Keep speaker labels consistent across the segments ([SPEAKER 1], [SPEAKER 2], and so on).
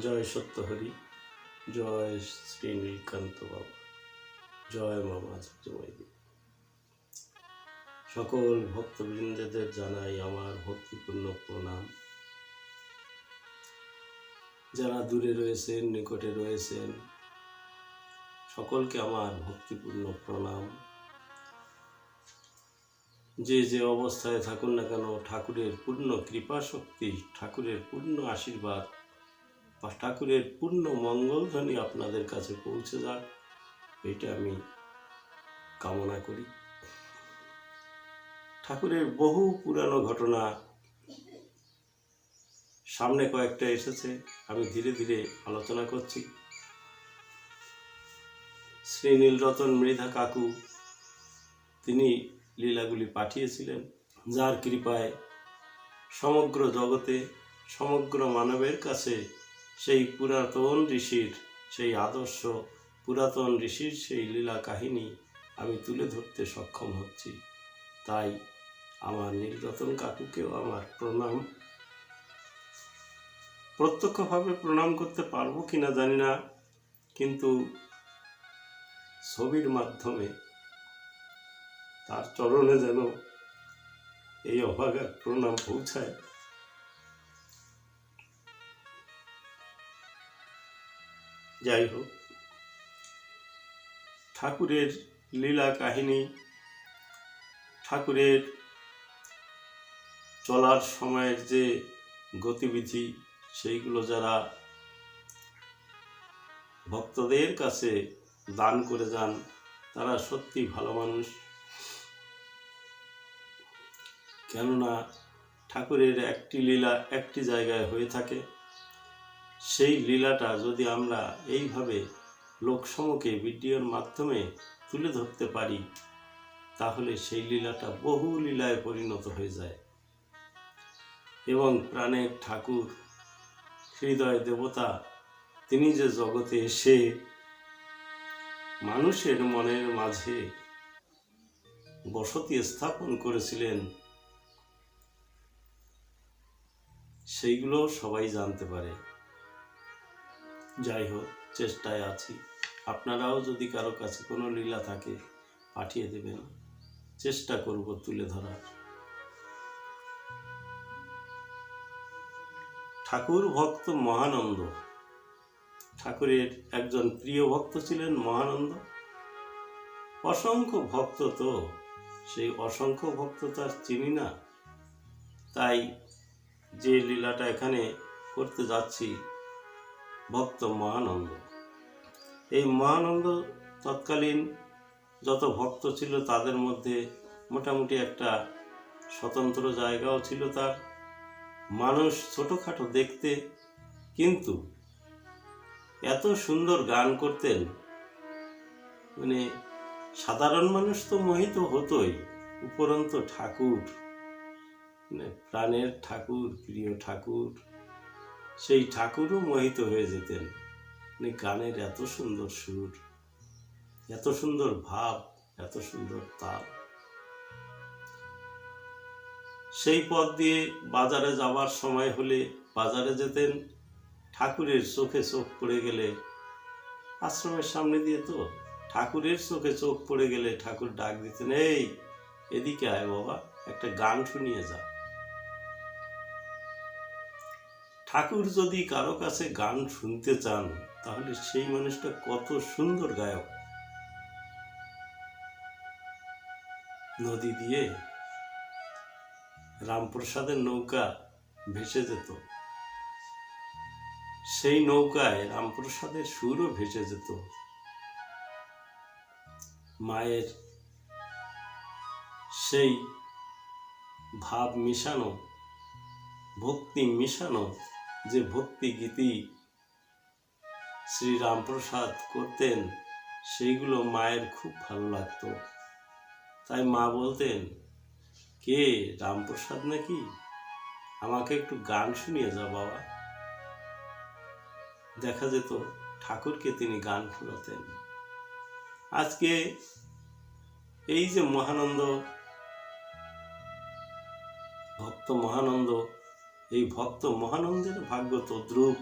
[SPEAKER 1] জয় সত্যহরি, জয় শ্রী নীলকান্ত বাবা জয় মামা জয় সকল ভক্তবৃন্দদের জানাই আমার ভক্তিপূর্ণ প্রণাম। যারা দূরে রয়েছেন, নিকটে রয়েছেন, সকলকে আমার ভক্তিপূর্ণ প্রণাম। যে যে অবস্থায় থাকুন না কেন, ঠাকুরের পূর্ণ কৃপা শক্তি ঠাকুরের পূর্ণ আশীর্বাদ ঠাকুরের পূর্ণ মঙ্গলধ্বনি আপনাদের কাছে পৌঁছে যাক, এটা আমি কামনা করি। ঠাকুরের বহু পুরানো ঘটনা সামনে কয়েকটা এসেছে, আমি ধীরে ধীরে আলোচনা করছি। শ্রী নীলরতন মৃধা কাকু, তিনি লীলাগুলি পাঠিয়েছিলেন, যার কৃপায় সমগ্র জগতে, সমগ্র মানবের কাছে সেই পুরাতন ঋষির, সেই আদর্শ পুরাতন ঋষির সেই লীলা কাহিনী আমি তুলে ধরতে সক্ষম হচ্ছি। তাই আমার নীলরতন কাকুকেও আমার প্রণাম। প্রত্যক্ষভাবে প্রণাম করতে পারব কিনা জানি না, কিন্তু ছবির মাধ্যমে তার চরণে যেন এই অভাগার প্রণাম পৌঁছায়। যাই হোক। ঠাকুরের লীলা কাহিনী, ঠাকুরের চলার সময়ের যে গতিবিধি, সেইগুলো যারা ভক্তদের কাছে দান করে যান, তারা সত্যি ভালো মানুষ। কেননা ঠাকুরের একটি লীলা একটি জায়গায় হয়ে থাকে। সেই লীলাটা যদি আমরা এইভাবে লোকসমকে ভিডিওর মাধ্যমে তুলে ধরতে পারি, তাহলে সেই লীলাটা বহু লীলায় পরিণত হয়ে যায়। এবং প্রাণের ঠাকুর, হৃদয় দেবতা, তিনি যে জগতে এসে মানুষের মনের মাঝে বসতি স্থাপন করেছিলেন, সেইগুলো সবাই জানতে পারে। যাই হোক চেষ্টায় আছি। আপনারাও যদি কারও কাছে কোনো লীলা থাকে, পাঠিয়ে দেবেন। চেষ্টা করব তুলে ধরার। ঠাকুর ভক্ত মহানন্দ। ঠাকুরের একজন প্রিয় ভক্ত ছিলেন মহানন্দ। অসংখ্য ভক্ত তো, সেই অসংখ্য ভক্ত তার চিনি না। তাই যে লীলাটা এখানে করতে যাচ্ছি ভক্ত মহানন্দ। এই মহানন্দ তৎকালীন যত ভক্ত ছিল, তাদের মধ্যে মোটামুটি একটা স্বতন্ত্র জায়গাও ছিল তার। মানুষ ছোটোখাটো দেখতে, কিন্তু এত সুন্দর গান করতেন। মানে সাধারণ মানুষ তো মোহিত হতোই, উপরন্ত ঠাকুর মানে প্রাণের ঠাকুর, প্রিয় ঠাকুর। সেই ঠাকুরও মোহিত হয়ে যেতেন। মানে গানের এত সুন্দর সুর, এত সুন্দর ভাব, এত সুন্দর তাল। সেই পথ দিয়ে বাজারে যাবার সময় হলে বাজারে যেতেন, ঠাকুরের চোখে চোখ পড়ে গেলে। আশ্রমের সামনে দিয়ে তো ঠাকুরের চোখে চোখ পড়ে গেলে ঠাকুর ডাক দিতেন, এই, এদিকে আয় বাবা, একটা গান শুনিয়ে যা। ঠাকুর যদি কারও কাছে গান শুনতে চান, তাহলে সেই মানুষটা কত সুন্দর গায়ক। নদী দিয়ে রামপ্রসাদের নৌকা ভেসে যেত। সেই নৌকায় রামপ্রসাদের সুরও ভেসে যেত। মায়ের সেই ভাব মিশানো, ভক্তি মিশানো যে ভক্তি গীতি শ্রী রামপ্রসাদ করতেন, সেইগুলো মায়ের খুব ভালো লাগতো। তাই মা বলতেন, কে, রামপ্রসাদ নাকি? আমাকে একটু গান শুনিয়ে যা বাবা। দেখা যেত ঠাকুরকে তিনি গান শোনাতেন। আজকে এই যে মহানন্দ, ভক্ত মহানন্দ এই ভক্ত মহানন্দের ভাগ্য তদ্রূপ।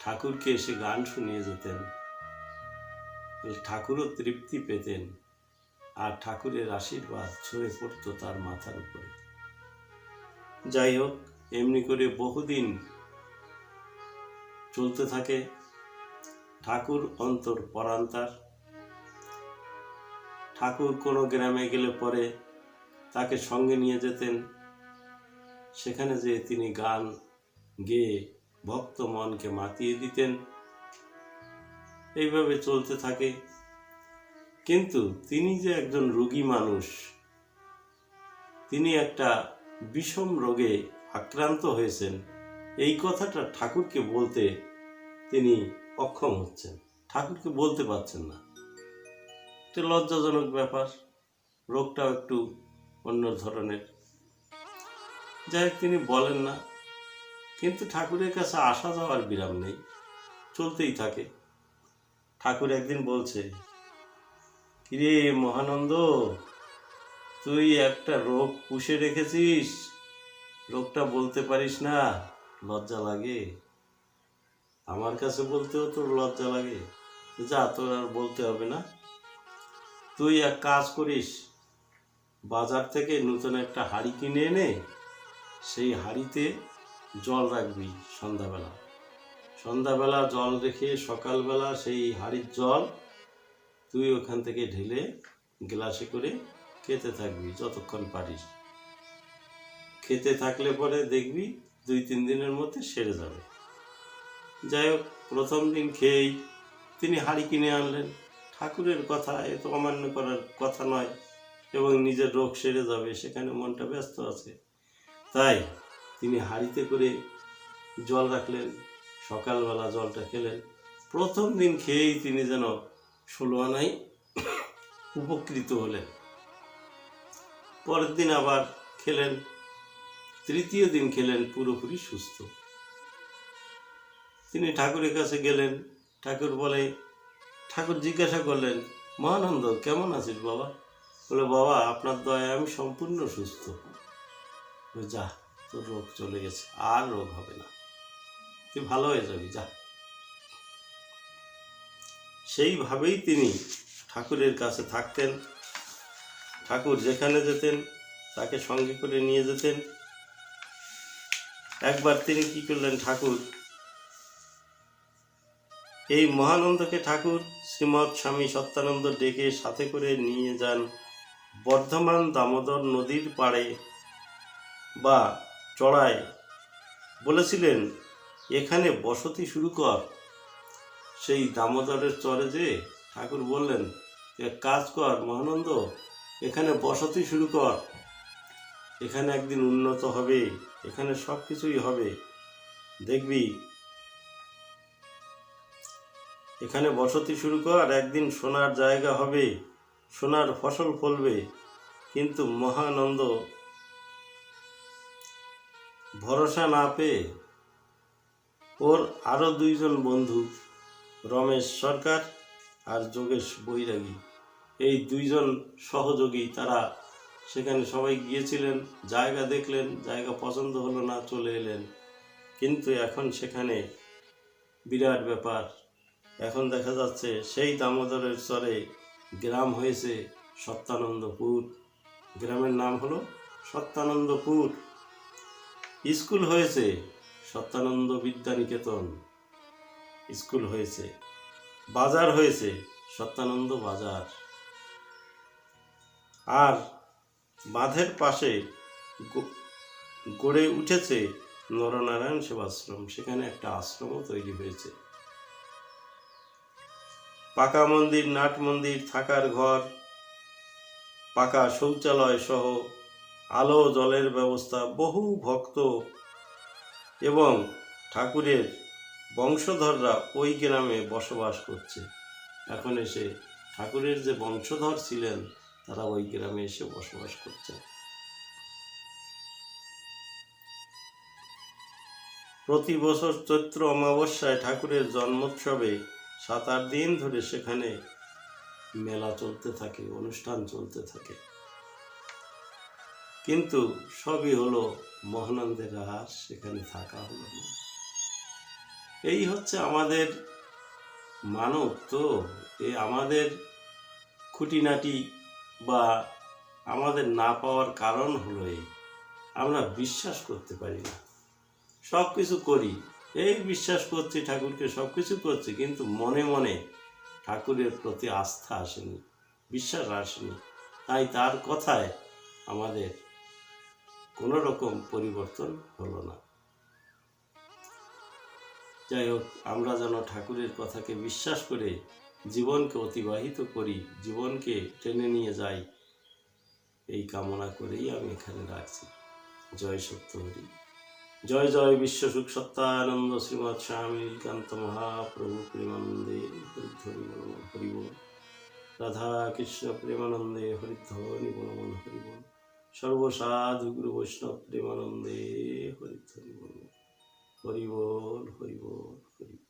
[SPEAKER 1] ঠাকুরকে এসে গান শুনিয়ে যেতেন। ঠাকুরও তৃপ্তি পেতেন আর ঠাকুরের আশীর্বাদ ছড়ে পড়তো তার মাথার উপরে। যাই হোক, এমনি করে বহুদিন চলতে থাকে। ঠাকুর অন্তর পরান্তার। ঠাকুর কোনো গ্রামে গেলে পরে তাকে সঙ্গে নিয়ে যেতেন। সেখানে যে তিনি গান গেয়ে ভক্ত মনকে মাতিয়ে দিতেন, এইভাবে চলতে থাকে। কিন্তু তিনি যে একজন রোগী মানুষ, তিনি একটা বিষম রোগে আক্রান্ত হয়েছেন, এই কথাটা ঠাকুরকে বলতে তিনি অক্ষম হচ্ছেন। ঠাকুরকে বলতে পারছেন না। একটা লজ্জাজনক ব্যাপার। রোগটাও একটু অন্য ধরনের। যাই হোক, তিনি বলেন না। কিন্তু ঠাকুরের কাছে আসা যাওয়ার বিরাম নেই, চলতেই থাকে। ঠাকুর একদিন বলছে, কিরে মহানন্দ, তুই একটা রোগ পুষে রেখেছিস? রোগটা বলতে পারিস না, লজ্জা লাগে? আমার কাছে বলতেও তোর লজ্জা লাগে। যা, তোর আর বলতে হবে না। তুই এক কাজ করিস, বাজার থেকে নতুন একটা হাঁড়ি কিনে এনে সেই হাঁড়িতে জল রাখবি সন্ধ্যাবেলা। সন্ধ্যাবেলা জল রেখে সকালবেলা সেই হাঁড়ির জল তুই ওখান থেকে ঢেলে গ্লাসে করে খেতে থাকবি যতক্ষণ পারিস। খেতে থাকলে পরে দেখবি দুই তিন দিনের মধ্যে সেরে যাবে। যাই হোক, প্রথম দিন খেয়েই তিনি হাঁড়ি কিনে আনলেন। ঠাকুরের কথা এ তো অমান্য করার কথা নয়, এবং নিজের রোগ সেরে যাবে, সেখানে মনটা ব্যস্ত আছে। তাই তিনি হাঁড়িতে করে জল রাখলেন, সকালবেলা জলটা খেলেন। প্রথম দিন খেয়েই তিনি যেন ষোলো আনাই উপকৃত হলেন। পরের দিন আবার খেলেন, তৃতীয় দিন খেলেন পুরোপুরি সুস্থ। তিনি ঠাকুরের কাছে গেলেন, ঠাকুর বলে, ঠাকুর জিজ্ঞাসা করলেন, মহানন্দ কেমন আছিস বাবা? বলে, বাবা, আপনার দয়ায় আমি সম্পূর্ণ সুস্থ। যা, তোর রোগ চলে গেছে, আর রোগ হবে না। তুই ভালো হয়ে যাবি, যা। সেইভাবেই তিনি ঠাকুরের কাছে থাকতেন। ঠাকুর যেখানে যেতেন, তাকে সঙ্গে করে নিয়ে যেতেন। একবার তিনি কি করলেন ঠাকুর? এই মহানন্দকে ঠাকুর শ্রীমৎ স্বামী সত্যানন্দ ডেকে সাথে করে নিয়ে যান বর্ধমান দামোদর নদীর পাড়ে। বা চড়ায় বলেছিলেন, এখানে বসতি শুরু কর। সেই দামোদরের চরে যে ঠাকুর বললেন এক কাজ কর মহানন্দ, এখানে বসতি শুরু কর। এখানে একদিন উন্নত হবে, এখানে সব কিছুই হবে। দেখবি, এখানে বসতি শুরু কর, একদিন সোনার জায়গা হবে, সোনার ফসল ফলবে। কিন্তু মহানন্দ ভরসা না পেয়ে ওর আরও দুইজন বন্ধু, রমেশ সরকার আর যোগেশ বৈরাগী। এই দুইজন সহযোগী তারা সেখানে সবাই গিয়েছিলেন, জায়গা দেখলেন, জায়গা পছন্দ হলো না চলে এলেন। কিন্তু এখন সেখানে বিরাট ব্যাপার। এখন দেখা যাচ্ছে সেই দামোদরের চরে গ্রাম হয়েছে সত্যানন্দপুর। গ্রামের নাম হলো সত্যানন্দপুর। স্কুল হয়েছে সত্যানন্দ বিদ্যানিকেতন। স্কুল হয়েছে। বাজার হয়েছে সত্যানন্দ বাজার। আর বাঁধের পাশে গড়ে উঠেছে নরনারায়ণ সেবাশ্রম। সেখানে একটা আশ্রমও তৈরি হয়েছে। পাকা মন্দির, নাট মন্দির থাকার ঘর, পাকা শৌচালয় সহ আলো জলের ব্যবস্থা বহু ভক্ত এবং ঠাকুরের বংশধররা ওই গ্রামে বসবাস করছে। এখন এসে ঠাকুরের যে বংশধর ছিলেন, তারা ওই গ্রামে এসে বসবাস করছে প্রতি বছর চৈত্র অমাবস্যায় ঠাকুরের জন্মোৎসবে সাত আট দিন ধরে সেখানে মেলা চলতে থাকে, অনুষ্ঠান চলতে থাকে। কিন্তু সবই হলো মহানন্দের আর সেখানে থাকা হলো না। এই হচ্ছে আমাদের মানব তো, এ আমাদের খুঁটিনাটি বা আমাদের না পাওয়ার কারণ হলো এই। আমরা বিশ্বাস করতে পারি না। সব কিছু করি। এই বিশ্বাস করছি, ঠাকুরকে সব কিছু করছি, কিন্তু মনে মনে ঠাকুরের প্রতি আস্থা আসেনি, বিশ্বাস আসেনি। তাই তার কথায় আমাদের কোনো রকম পরিবর্তন হলো না। যাই হোক, আমরা যেন ঠাকুরের কথাকে বিশ্বাস করে জীবনকে অতিবাহিত করি, জীবনকে টেনে নিয়ে যাই, এই কামনা করেই আমি এখানে রাখছি। জয় সত্য হরি জয় জয় বিশ্ব সুখ সত্যানন্দ শ্রীমৎ স্বামী কান্ত মহাপ্রভু প্রেমানন্দে হরিধ্বনি বলমন হরিবল রাধা কৃষ্ণ প্রেমানন্দে হরিধ্বনি বলমন হরিবল সর্বসাধু গুরু বৈষ্ণব প্রেমানন্দে হরিধ্বনি হরিবল হরিবল হরিবল।